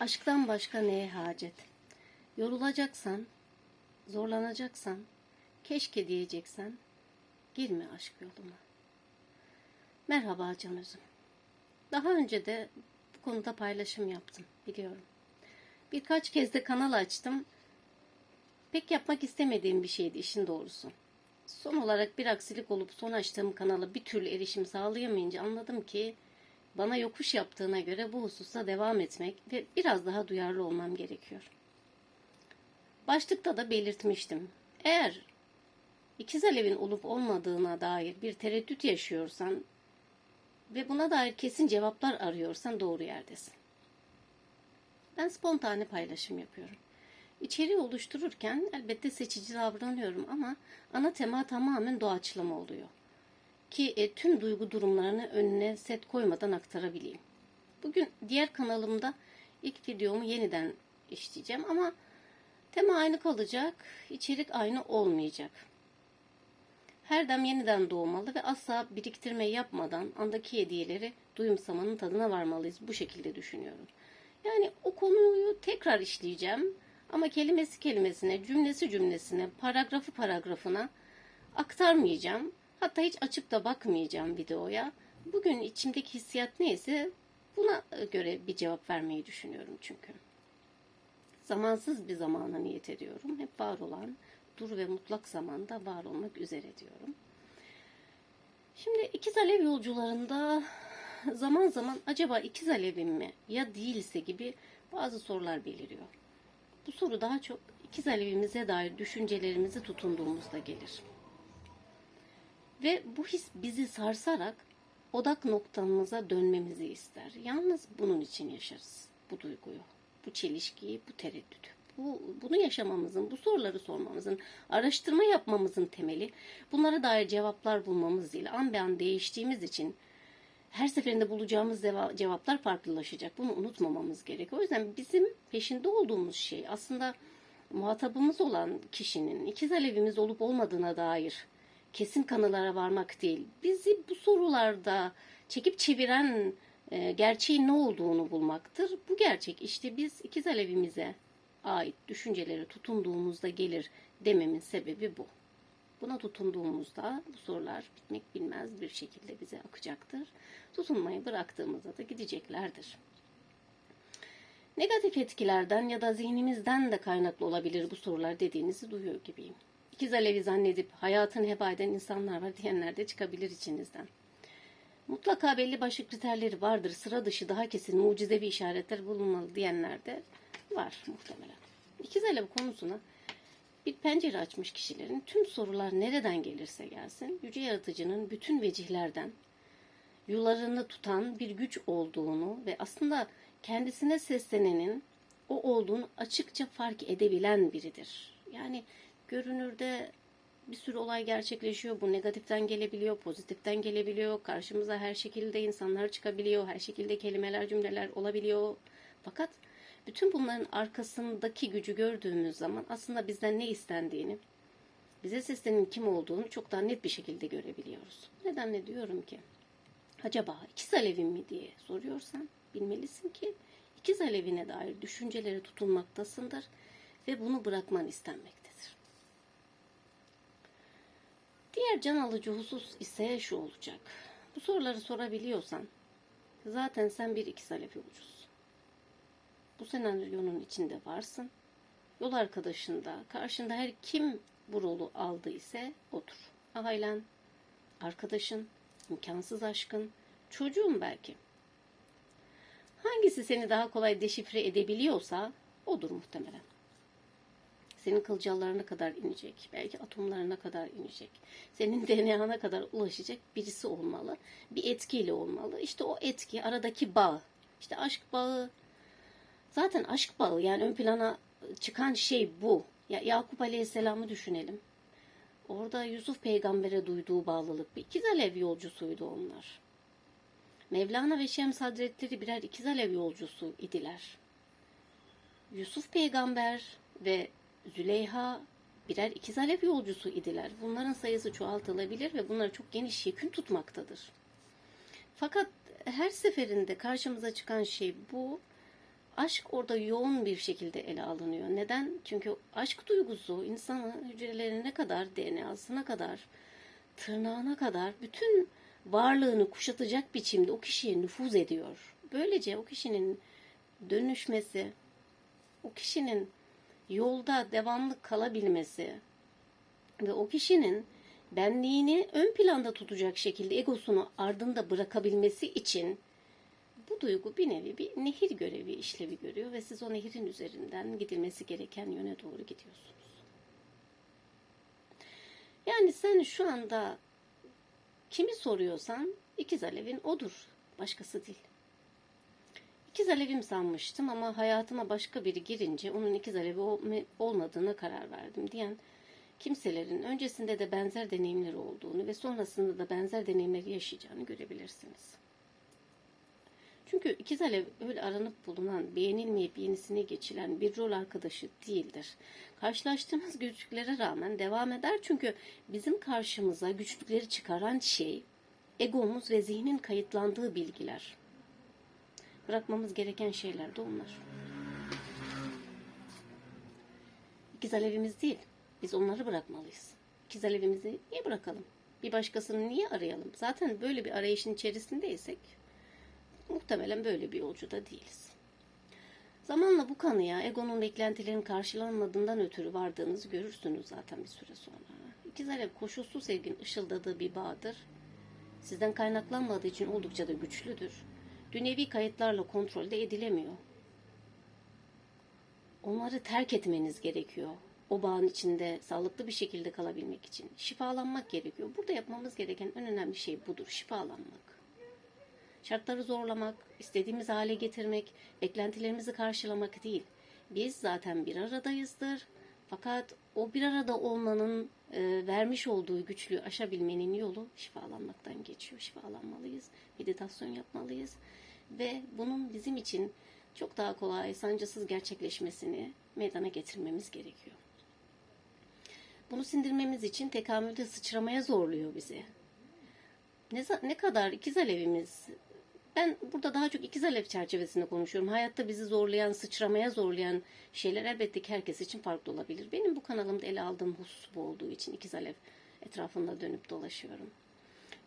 Aşktan başka neye hacet? Yorulacaksan, zorlanacaksan, keşke diyeceksen, girme aşk yoluma. Merhaba Can Özüm. Daha önce de bu konuda paylaşım yaptım, biliyorum. Birkaç kez de kanal açtım. Pek yapmak istemediğim bir şeydi işin doğrusu. Son olarak bir aksilik olup son açtığım kanala bir türlü erişim sağlayamayınca anladım ki bana yokuş yaptığına göre bu hususta devam etmek ve biraz daha duyarlı olmam gerekiyor. Başlıkta da belirtmiştim. Eğer ikiz alevin olup olmadığına dair bir tereddüt yaşıyorsan ve buna dair kesin cevaplar arıyorsan doğru yerdesin. Ben spontane paylaşım yapıyorum. İçeriği oluştururken elbette seçici davranıyorum ama ana tema tamamen doğaçlama oluyor. Ki e, tüm duygu durumlarını önüne set koymadan aktarabileyim. Bugün diğer kanalımda ilk videomu yeniden işleyeceğim ama tema aynı kalacak, içerik aynı olmayacak. Her dem yeniden doğmalı ve asla biriktirme yapmadan andaki hediyeleri duyumsamanın tadına varmalıyız. Bu şekilde düşünüyorum. Yani o konuyu tekrar işleyeceğim ama kelimesi kelimesine, cümlesi cümlesine, paragrafı paragrafına aktarmayacağım. Hatta hiç açıp da bakmayacağım videoya. Bugün içimdeki hissiyat neyse buna göre bir cevap vermeyi düşünüyorum çünkü. Zamansız bir zamana niyet ediyorum. Hep var olan, dur ve mutlak zamanda var olmak üzere diyorum. Şimdi ikiz alev yolcularında zaman zaman acaba ikiz alevim mi ya değilse gibi bazı sorular beliriyor. Bu soru daha çok ikiz alevimize dair düşüncelerimizi tutunduğumuzda gelir. Ve bu his bizi sarsarak odak noktamıza dönmemizi ister. Yalnız bunun için yaşarız bu duyguyu, bu çelişkiyi, bu tereddütü. Bu, bunu yaşamamızın, bu soruları sormamızın, araştırma yapmamızın temeli, bunlara dair cevaplar bulmamız değil. An be an değiştiğimiz için her seferinde bulacağımız cevaplar farklılaşacak. Bunu unutmamamız gerekiyor. O yüzden bizim peşinde olduğumuz şey aslında muhatabımız olan kişinin ikiz alevimiz olup olmadığına dair kesin kanılara varmak değil. Bizi bu sorularda çekip çeviren e, gerçeğin ne olduğunu bulmaktır. Bu gerçek işte biz ikiz alevimize ait düşünceleri tutunduğumuzda gelir dememin sebebi bu. Buna tutunduğumuzda bu sorular bitmek bilmez bir şekilde bize akacaktır. Tutunmayı bıraktığımızda da gideceklerdir. Negatif etkilerden ya da zihnimizden de kaynaklı olabilir bu sorular dediğinizi duyuyor gibiyim. İkiz alevi zannedip hayatını heba eden insanlar var diyenler de çıkabilir içinizden. Mutlaka belli başlı kriterleri vardır. Sıra dışı daha kesin mucizevi işaretler bulunmalı diyenler de var muhtemelen. İkiz alev konusuna bir pencere açmış kişilerin tüm sorular nereden gelirse gelsin yüce yaratıcının bütün vecihlerden yularını tutan bir güç olduğunu ve aslında kendisine seslenenin o olduğunu açıkça fark edebilen biridir. Yani görünürde bir sürü olay gerçekleşiyor. Bu negatiften gelebiliyor, pozitiften gelebiliyor. Karşımıza her şekilde insanlar çıkabiliyor. Her şekilde kelimeler, cümleler olabiliyor. Fakat bütün bunların arkasındaki gücü gördüğümüz zaman aslında bizden ne istendiğini, bize seslenin kim olduğunu çok daha net bir şekilde görebiliyoruz. Nedenle diyorum ki, acaba ikiz alevim mi diye soruyorsan bilmelisin ki ikiz alevine dair düşüncelere tutulmaktasındır ve bunu bırakman istenmektedir. Diğer can alıcı husus ise şu olacak. Bu soruları sorabiliyorsan zaten sen bir ikiz alev yolcusun. Bu senaryonun içinde varsın. Yol arkadaşında, karşında her kim bu rolü aldı ise otur. Ailen, arkadaşın, imkansız aşkın, çocuğun belki. Hangisi seni daha kolay deşifre edebiliyorsa odur muhtemelen. Senin kılcallarına kadar inecek, belki atomlarına kadar inecek. Senin DNA'na kadar ulaşacak birisi olmalı. Bir etkiyle olmalı. İşte o etki, aradaki bağ. İşte aşk bağı, Zaten aşk bağı yani ön plana çıkan şey bu. Ya Yakup Aleyhisselam'ı düşünelim. Orada Yusuf peygambere duyduğu bağlılık bir ikiz alev yolcusuydu onlar. Mevlana ve Şems Hazretleri birer ikiz alev yolcusu idiler. Yusuf peygamber ve Züleyha birer ikiz alev yolcusu idiler. Bunların sayısı çoğaltılabilir ve bunları çok geniş yekün tutmaktadır. Fakat her seferinde karşımıza çıkan şey bu aşk orada yoğun bir şekilde ele alınıyor. Neden? Çünkü aşk duygusu insanın hücrelerine kadar, DNA'sına kadar, tırnağına kadar bütün varlığını kuşatacak biçimde o kişiye nüfuz ediyor. Böylece o kişinin dönüşmesi, o kişinin yolda devamlı kalabilmesi ve o kişinin benliğini ön planda tutacak şekilde egosunu ardında bırakabilmesi için bu duygu bir nevi bir nehir görevi işlevi görüyor ve siz o nehirin üzerinden gidilmesi gereken yöne doğru gidiyorsunuz. Yani sen şu anda kimi soruyorsan ikiz alevin odur. Başkası değil. İkiz alevim sanmıştım ama hayatıma başka biri girince onun ikiz alevi ol- olmadığına karar verdim diyen kimselerin öncesinde de benzer deneyimleri olduğunu ve sonrasında da benzer deneyimleri yaşayacağını görebilirsiniz. Çünkü ikiz alev öyle aranıp bulunan, beğenilmeyip yenisine geçilen bir rol arkadaşı değildir. Karşılaştığımız güçlüklere rağmen devam eder çünkü bizim karşımıza güçlükleri çıkaran şey egomuz ve zihnin kayıtlandığı bilgiler. Bırakmamız gereken şeyler de onlar. İkiz alevimiz değil. Biz onları bırakmalıyız. İkiz alevimizi niye bırakalım? Bir başkasını niye arayalım? Zaten böyle bir arayışın içerisindeysek muhtemelen böyle bir yolcuda değiliz. Zamanla bu kanıya egonun beklentilerin karşılanmadığından ötürü vardığınızı görürsünüz zaten bir süre sonra. İkiz alev koşulsuz sevginin ışıldadığı bir bağdır. Sizden kaynaklanmadığı için oldukça da güçlüdür. Dünyevi kayıtlarla kontrol de edilemiyor. Onları terk etmeniz gerekiyor. O bağın içinde sağlıklı bir şekilde kalabilmek için. Şifalanmak gerekiyor. Burada yapmamız gereken en önemli şey budur. Şifalanmak. Şartları zorlamak, istediğimiz hale getirmek, beklentilerimizi karşılamak değil. Biz zaten bir aradayızdır. Fakat o bir arada olmanın e, vermiş olduğu güçlüğü aşabilmenin yolu şifalanmaktan geçiyor. Şifalanmalıyız, meditasyon yapmalıyız ve bunun bizim için çok daha kolay, sancısız gerçekleşmesini meydana getirmemiz gerekiyor. Bunu sindirmemiz için tekamülde sıçramaya zorluyor bizi. Ne, ne kadar ikiz alevimiz ben burada daha çok ikiz alev çerçevesinde konuşuyorum. Hayatta bizi zorlayan, sıçramaya zorlayan şeyler elbette ki herkes için farklı olabilir. Benim bu kanalımda ele aldığım husus bu olduğu için ikiz alev etrafında dönüp dolaşıyorum.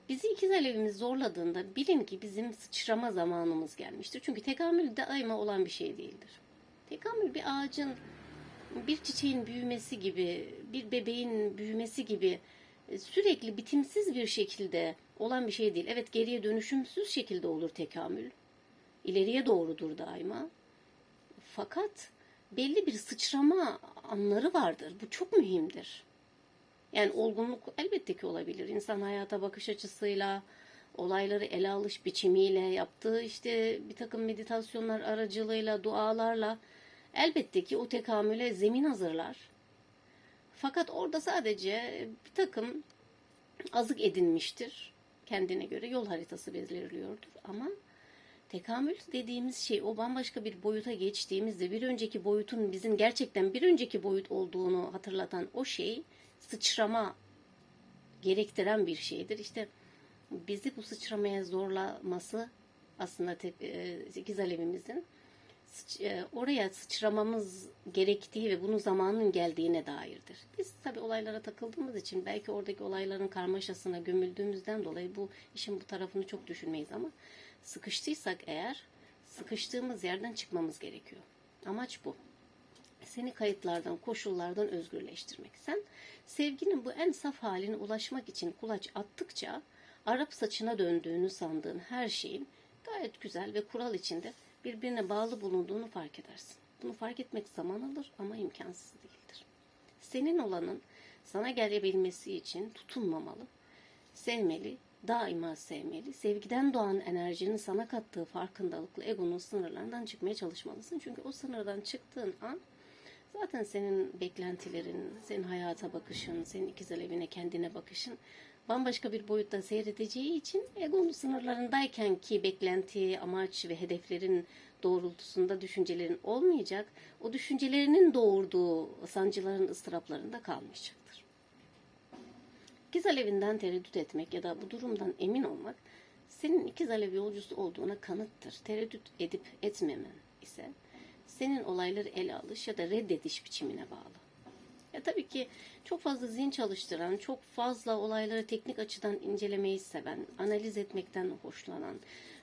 Bizi ikiz alevimiz zorladığında bilin ki bizim sıçrama zamanımız gelmiştir. Çünkü tekamül daima olan bir şey değildir. Tekamül bir ağacın, bir çiçeğin büyümesi gibi, bir bebeğin büyümesi gibi sürekli bitimsiz bir şekilde olan bir şey değil. Evet geriye dönüşümsüz şekilde olur tekamül. İleriye doğrudur daima. Fakat belli bir sıçrama anları vardır. Bu çok mühimdir. Yani olgunluk elbette ki olabilir. İnsan hayata bakış açısıyla, olayları ele alış biçimiyle, yaptığı işte bir takım meditasyonlar aracılığıyla, dualarla elbette ki o tekamüle zemin hazırlar. Fakat orada sadece bir takım azık edinmiştir. Kendine göre yol haritası belirliyordur. Ama tekamül dediğimiz şey o bambaşka bir boyuta geçtiğimizde bir önceki boyutun bizim gerçekten bir önceki boyut olduğunu hatırlatan o şey sıçrama gerektiren bir şeydir. İşte bizi bu sıçramaya zorlaması aslında te, e, ikiz alevimizin oraya sıçramamız gerektiği ve bunun zamanının geldiğine dairdir. Biz tabi olaylara takıldığımız için belki oradaki olayların karmaşasına gömüldüğümüzden dolayı bu işin bu tarafını çok düşünmeyiz ama sıkıştıysak eğer sıkıştığımız yerden çıkmamız gerekiyor. Amaç bu. Seni kayıtlardan, koşullardan özgürleştirmek. Sen sevginin bu en saf haline ulaşmak için kulaç attıkça Arap saçına döndüğünü sandığın her şeyin gayet güzel ve kural içinde birbirine bağlı bulunduğunu fark edersin. Bunu fark etmek zaman alır ama imkansız değildir. Senin olanın sana gelebilmesi için tutunmamalı, sevmeli, daima sevmeli, sevgiden doğan enerjinin sana kattığı farkındalıkla egonun sınırlarından çıkmaya çalışmalısın. Çünkü o sınırdan çıktığın an zaten senin beklentilerin, senin hayata bakışın, senin ikiz alevine kendine bakışın bambaşka bir boyutta seyredeceği için egonun sınırlarındayken ki beklenti, amaç ve hedeflerin doğrultusunda düşüncelerin olmayacak, o düşüncelerinin doğurduğu sancıların ıstıraplarında kalmayacaktır. İkiz alevinden tereddüt etmek ya da bu durumdan emin olmak senin ikiz alev yolcusu olduğuna kanıttır. Tereddüt edip etmemen ise senin olayları ele alış ya da reddediş biçimine bağlı. Ya tabii ki çok fazla zihin çalıştıran, çok fazla olayları teknik açıdan incelemeyi seven, analiz etmekten hoşlanan,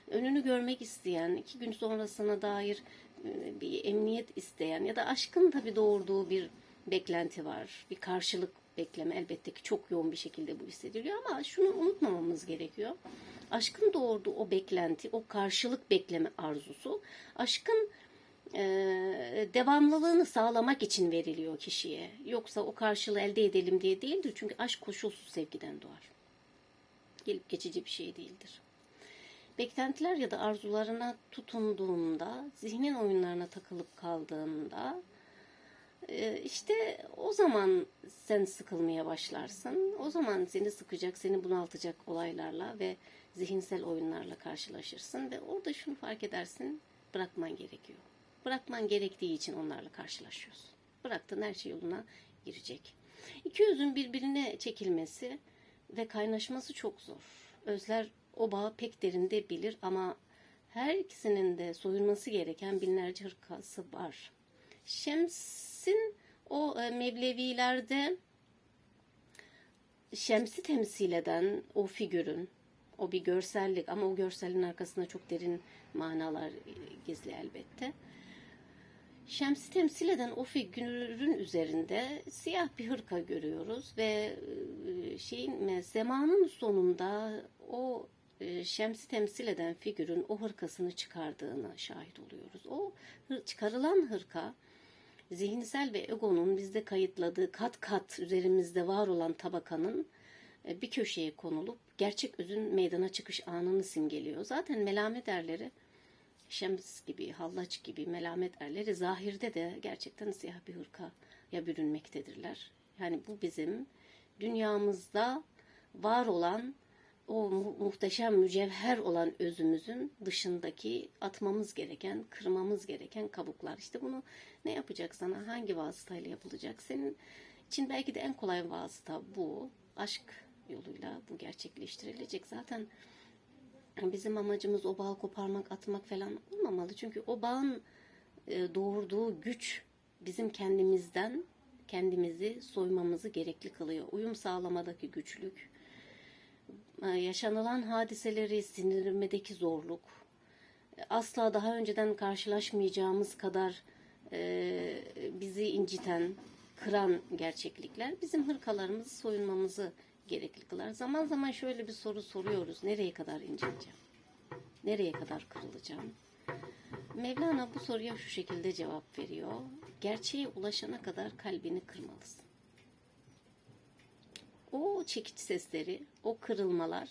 önünü görmek isteyen, iki gün sonrasına dair e, bir emniyet isteyen ya da aşkın tabii doğurduğu bir beklenti var. Bir karşılık bekleme elbette ki çok yoğun bir şekilde bu hissediliyor ama şunu unutmamamız gerekiyor. Aşkın doğurduğu o beklenti, o karşılık bekleme arzusu, aşkın devamlılığını sağlamak için veriliyor kişiye. Yoksa o karşılığı elde edelim diye değildir. Çünkü aşk koşulsuz sevgiden doğar. Gelip geçici bir şey değildir. Beklentiler ya da arzularına tutunduğunda, zihnin oyunlarına takılıp kaldığında işte o zaman sen sıkılmaya başlarsın. O zaman seni sıkacak, seni bunaltacak olaylarla ve zihinsel oyunlarla karşılaşırsın ve orada şunu fark edersin, bırakman gerekiyor. Bırakman gerektiği için onlarla karşılaşıyorsun. Bıraktığın her şey yoluna girecek. İki yüzün birbirine çekilmesi ve kaynaşması çok zor. Özler o bağı pek derinde bilir ama her ikisinin de soyulması gereken binlerce hırkası var. Şems'in o e, Mevlevilerde Şems'i temsil eden o figürün, o bir görsellik ama o görselin arkasında çok derin manalar e, gizli elbette. Şems'i temsil eden o figürün üzerinde siyah bir hırka görüyoruz ve e, şeyin zamanın sonunda o e, Şems'i temsil eden figürün o hırkasını çıkardığına şahit oluyoruz. O çıkarılan hırka zihinsel ve egonun bizde kayıtladığı kat kat üzerimizde var olan tabakanın e, bir köşeye konulup gerçek özün meydana çıkış anını simgeliyor. Zaten melamet erleri Şems gibi, hallaç gibi melamet erleri zahirde de gerçekten siyah bir hırkaya bürünmektedirler. Yani bu bizim dünyamızda var olan o mu- muhteşem mücevher olan özümüzün dışındaki atmamız gereken, kırmamız gereken kabuklar. İşte bunu ne yapacak sana? Hangi vasıtayla yapılacak? Senin için belki de en kolay vasıta bu. Aşk yoluyla bu gerçekleştirilecek. Zaten bizim amacımız o bağı koparmak, atmak falan olmamalı. Çünkü o bağın e, doğurduğu güç bizim kendimizden kendimizi soymamızı gerekli kılıyor. Uyum sağlamadaki güçlük, e, yaşanılan hadiseleri sindirmedeki zorluk, e, asla daha önceden karşılaşmayacağımız kadar bizi inciten, kıran gerçeklikler bizim hırkalarımızı soyunmamızı gerekli kılar. Zaman zaman şöyle bir soru soruyoruz. Nereye kadar inceleyeceğim? Nereye kadar kırılacağım? Mevlana bu soruya şu şekilde cevap veriyor. Gerçeğe ulaşana kadar kalbini kırmalısın. O çekiç sesleri, o kırılmalar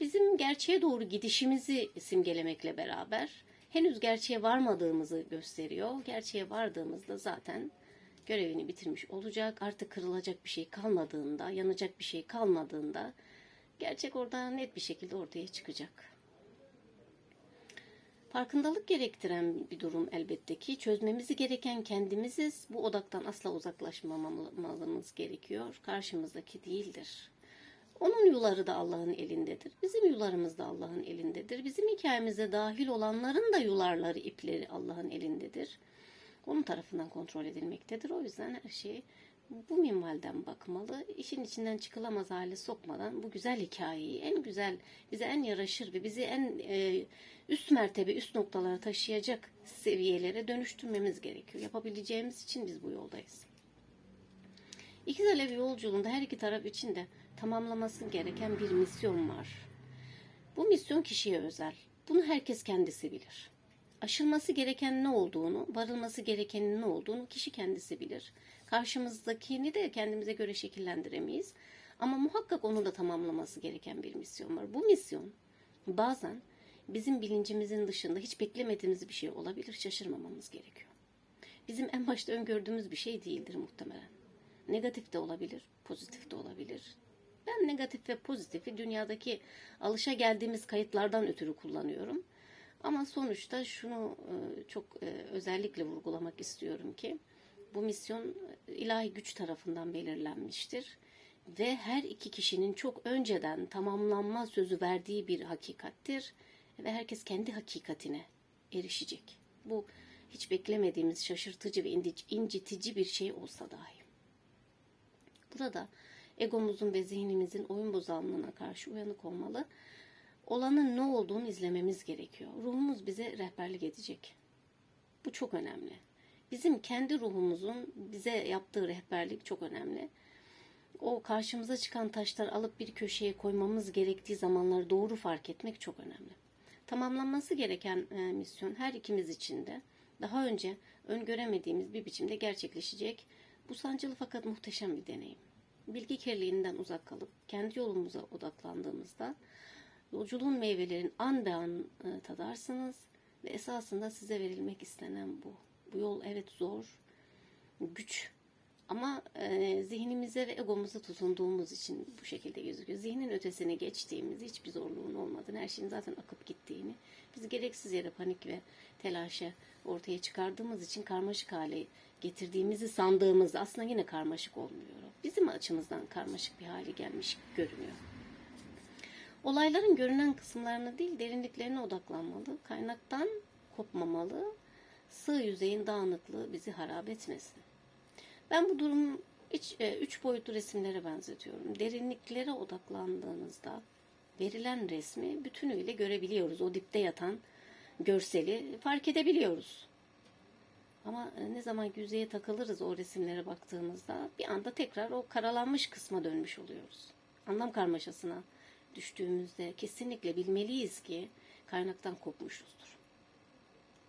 bizim gerçeğe doğru gidişimizi simgelemekle beraber henüz gerçeğe varmadığımızı gösteriyor. Gerçeğe vardığımızda zaten görevini bitirmiş olacak. Artık kırılacak bir şey kalmadığında, yanacak bir şey kalmadığında gerçek orada net bir şekilde ortaya çıkacak. Farkındalık gerektiren bir durum elbette ki. Çözmemizi gereken kendimiziz. Bu odaktan asla uzaklaşmamamız gerekiyor. Karşımızdaki değildir. Onun yuları da Allah'ın elindedir. Bizim yularımız da Allah'ın elindedir. Bizim hikayemize dahil olanların da yularları, ipleri Allah'ın elindedir. Onun tarafından kontrol edilmektedir. O yüzden her şey bu minvalden bakmalı. İşin içinden çıkılamaz hale sokmadan bu güzel hikayeyi en güzel, bize en yaraşır ve bizi en e, üst mertebe, üst noktalara taşıyacak seviyelere dönüştürmemiz gerekiyor. Yapabileceğimiz için biz bu yoldayız. İkiz Alevi yolculuğunda her iki taraf için de tamamlaması gereken bir misyon var. Bu misyon kişiye özel. Bunu herkes kendisi bilir. Aşılması gereken ne olduğunu, varılması gerekenin ne olduğunu kişi kendisi bilir. Karşımızdakini de kendimize göre şekillendiremeyiz. Ama muhakkak onu da tamamlaması gereken bir misyon var. Bu misyon bazen bizim bilincimizin dışında hiç beklemediğimiz bir şey olabilir. Şaşırmamamız gerekiyor. Bizim en başta öngördüğümüz bir şey değildir muhtemelen. Negatif de olabilir, pozitif de olabilir. Ben negatif ve pozitifi dünyadaki alışa geldiğimiz kayıtlardan ötürü kullanıyorum. Ama sonuçta şunu e, çok e, özellikle vurgulamak istiyorum ki bu misyon e, ilahi güç tarafından belirlenmiştir ve her iki kişinin çok önceden tamamlanma sözü verdiği bir hakikattir ve herkes kendi hakikatine erişecek. Bu hiç beklemediğimiz şaşırtıcı ve incitici bir şey olsa dahi. Burada egomuzun ve zihnimizin oyun bozanlığına karşı uyanık olmalı. Olanın ne olduğunu izlememiz gerekiyor. Ruhumuz bize rehberlik edecek. Bu çok önemli. Bizim kendi ruhumuzun bize yaptığı rehberlik çok önemli. O karşımıza çıkan taşları alıp bir köşeye koymamız gerektiği zamanları doğru fark etmek çok önemli. Tamamlanması gereken e, misyon her ikimiz için de daha önce öngöremediğimiz bir biçimde gerçekleşecek bu sancılı fakat muhteşem bir deneyim. Bilgi kirliliğinden uzak kalıp kendi yolumuza odaklandığımızda yolculuğun meyvelerin an be an e, tadarsınız ve esasında size verilmek istenen bu. Bu yol evet zor, güç ama e, zihnimize ve egomuza tutunduğumuz için bu şekilde gözüküyor. Zihnin ötesine geçtiğimiz hiçbir zorluğun olmadığını, her şeyin zaten akıp gittiğini, biz gereksiz yere panik ve telaşa ortaya çıkardığımız için karmaşık hale getirdiğimizi sandığımız aslında yine karmaşık olmuyor. Bizim açımızdan karmaşık bir hale gelmiş görünüyor. Olayların görünen kısımlarına değil derinliklerine odaklanmalı, kaynaktan kopmamalı, sığ yüzeyin dağınıklığı bizi harap etmesin. Ben bu durumu üç, e, üç boyutlu resimlere benzetiyorum. Derinliklere odaklandığınızda verilen resmi bütünüyle görebiliyoruz. O dipte yatan görseli fark edebiliyoruz. Ama e, ne zaman yüzeye takılırız o resimlere baktığımızda bir anda tekrar o karalanmış kısma dönmüş oluyoruz. Anlam karmaşasına düştüğümüzde kesinlikle bilmeliyiz ki kaynaktan kopmuşuzdur.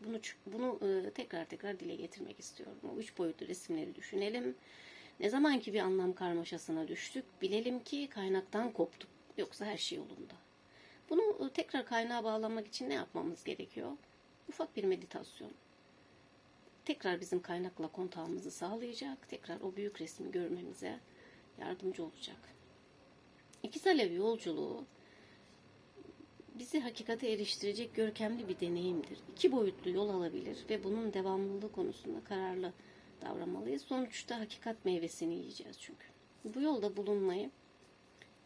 Bunu bunu e, tekrar tekrar dile getirmek istiyorum. O üç boyutlu resimleri düşünelim. Ne zaman ki bir anlam karmaşasına düştük, bilelim ki kaynaktan koptuk. Yoksa her şey yolunda. Bunu e, tekrar kaynağa bağlamak için ne yapmamız gerekiyor? Ufak bir meditasyon. Tekrar bizim kaynakla kontağımızı sağlayacak. Tekrar o büyük resmi görmemize yardımcı olacak. İkiz Alev yolculuğu bizi hakikate eriştirecek görkemli bir deneyimdir. İki boyutlu yol alabilir ve bunun devamlılığı konusunda kararlı davranmalıyız. Sonuçta hakikat meyvesini yiyeceğiz çünkü. Bu yolda bulunmayı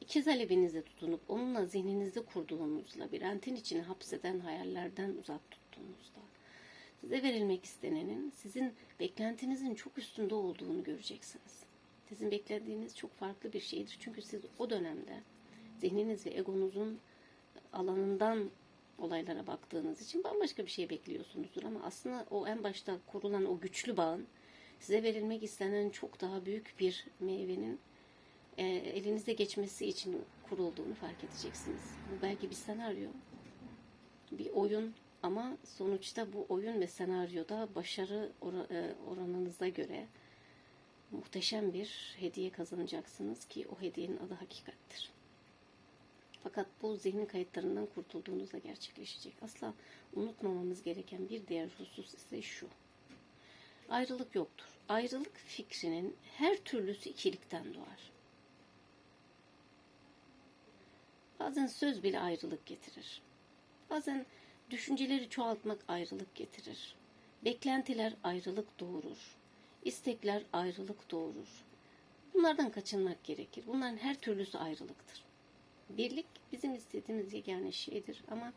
ikiz alevinize tutunup onunla zihninizde kurduğunuz labirentin içine hapseden hayallerden uzak tuttuğunuzda size verilmek istenenin sizin beklentinizin çok üstünde olduğunu göreceksiniz. Sizin beklediğiniz çok farklı bir şeydir. Çünkü siz o dönemde zihniniz ve egonuzun alanından olaylara baktığınız için bambaşka bir şey bekliyorsunuzdur. Ama aslında o en başta kurulan o güçlü bağın size verilmek istenen çok daha büyük bir meyvenin e, elinize geçmesi için kurulduğunu fark edeceksiniz. Bu belki bir senaryo, bir oyun ama sonuçta bu oyun ve senaryoda başarı oranınıza göre muhteşem bir hediye kazanacaksınız ki o hediyenin adı hakikattir. Fakat bu zihnin kayıtlarından kurtulduğunuzda gerçekleşecek. Asla unutmamamız gereken bir diğer husus ise şu. Ayrılık yoktur. Ayrılık fikrinin her türlüsü ikilikten doğar. Bazen söz bile ayrılık getirir. Bazen düşünceleri çoğaltmak ayrılık getirir. Beklentiler ayrılık doğurur. İstekler ayrılık doğurur. Bunlardan kaçınmak gerekir. Bunların her türlüsü ayrılıktır. Birlik bizim istediğimiz yegane şeydir ama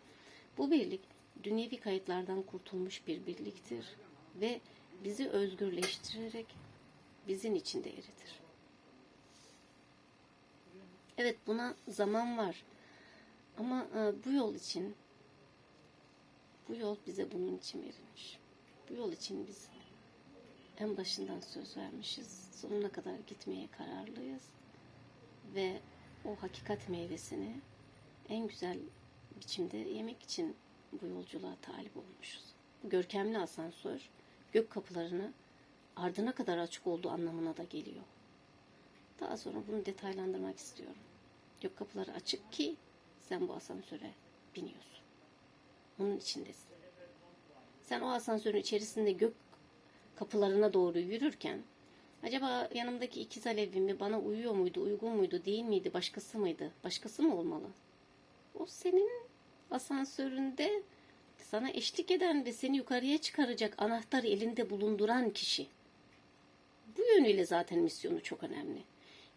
bu birlik dünyevi kayıtlardan kurtulmuş bir birliktir ve bizi özgürleştirerek bizim içinde eritir. Evet buna zaman var ama e, bu yol için bu yol bize bunun için verilmiş. Bu yol için biz en başından söz vermişiz. Sonuna kadar gitmeye kararlıyız. Ve o hakikat meyvesini en güzel biçimde yemek için bu yolculuğa talip olmuşuz. Görkemli asansör gök kapılarını ardına kadar açık olduğu anlamına da geliyor. Daha sonra bunu detaylandırmak istiyorum. Gök kapıları açık ki sen bu asansöre biniyorsun. Onun içindesin. Sen o asansörün içerisinde gök kapılarına doğru yürürken acaba yanımdaki ikiz alevim mi bana uyuyor muydu, uygun muydu, değil miydi, başkası mıydı? Başkası mı olmalı? O senin asansöründe sana eşlik eden ve seni yukarıya çıkaracak anahtarı elinde bulunduran kişi. Bu yönüyle zaten misyonu çok önemli.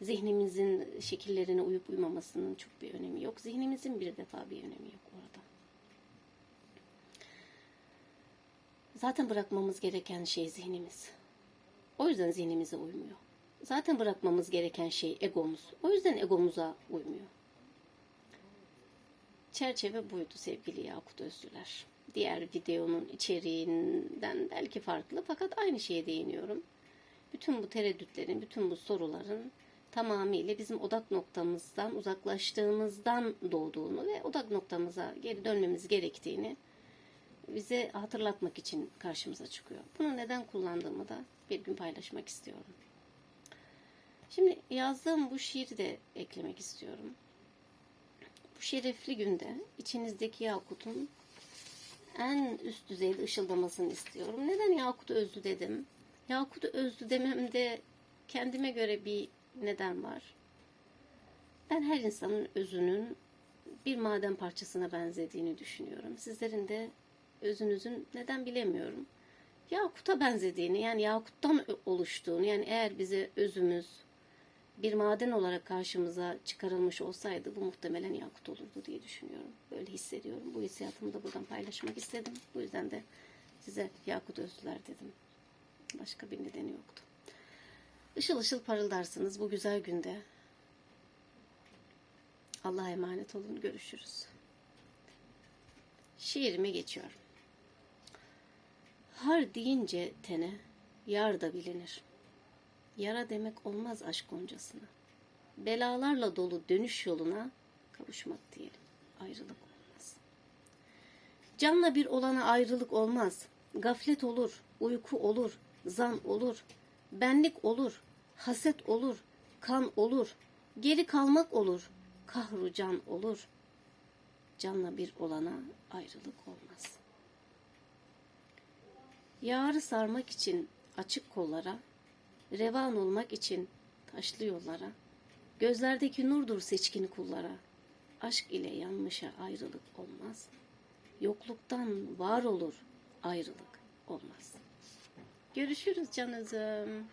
Zihnimizin şekillerine uyup uymamasının çok bir önemi yok. Zihnimizin bir defa bir önemi yok orada. Zaten bırakmamız gereken şey zihnimiz. O yüzden zihnimize uymuyor. Zaten bırakmamız gereken şey egomuz. O yüzden egomuza uymuyor. Çerçeve buydu sevgili Yakut Özlüler. Diğer videonun içeriğinden belki farklı fakat aynı şeye değiniyorum. Bütün bu tereddütlerin, bütün bu soruların tamamıyla bizim odak noktamızdan uzaklaştığımızdan doğduğunu ve odak noktamıza geri dönmemiz gerektiğini bize hatırlatmak için karşımıza çıkıyor. Bunu neden kullandığımı da bir gün paylaşmak istiyorum. Şimdi yazdığım bu şiiri de eklemek istiyorum. Bu şerefli günde içinizdeki Yakut'un en üst düzeyde ışıldamasını istiyorum. Neden Yakut özlü dedim? Yakut özlü dememde kendime göre bir neden var. Ben her insanın özünün bir maden parçasına benzediğini düşünüyorum. Sizlerin de özünüzün neden bilemiyorum. Yakut'a benzediğini yani yakuttan oluştuğunu yani eğer bize özümüz bir maden olarak karşımıza çıkarılmış olsaydı bu muhtemelen yakut olurdu diye düşünüyorum. Böyle hissediyorum. Bu hissiyatımı da buradan paylaşmak istedim. Bu yüzden de size yakut özlüler dedim. Başka bir nedeni yoktu. Işıl ışıl parıldarsınız bu güzel günde. Allah'a emanet olun. Görüşürüz. Şiirime geçiyorum. Har deyince tene, yar da bilinir. Yara demek olmaz aşk goncasına. Belalarla dolu dönüş yoluna kavuşmak diyelim. Ayrılık olmaz. Canla bir olana ayrılık olmaz. Gaflet olur, uyku olur, zan olur, benlik olur, haset olur, kan olur, geri kalmak olur, kahru can olur. Canla bir olana ayrılık olmaz. Yarı sarmak için açık kollara, revan olmak için taşlı yollara, gözlerdeki nurdur seçkin kullara, aşk ile yanmışa ayrılık olmaz, yokluktan var olur ayrılık olmaz. Görüşürüz can özüm.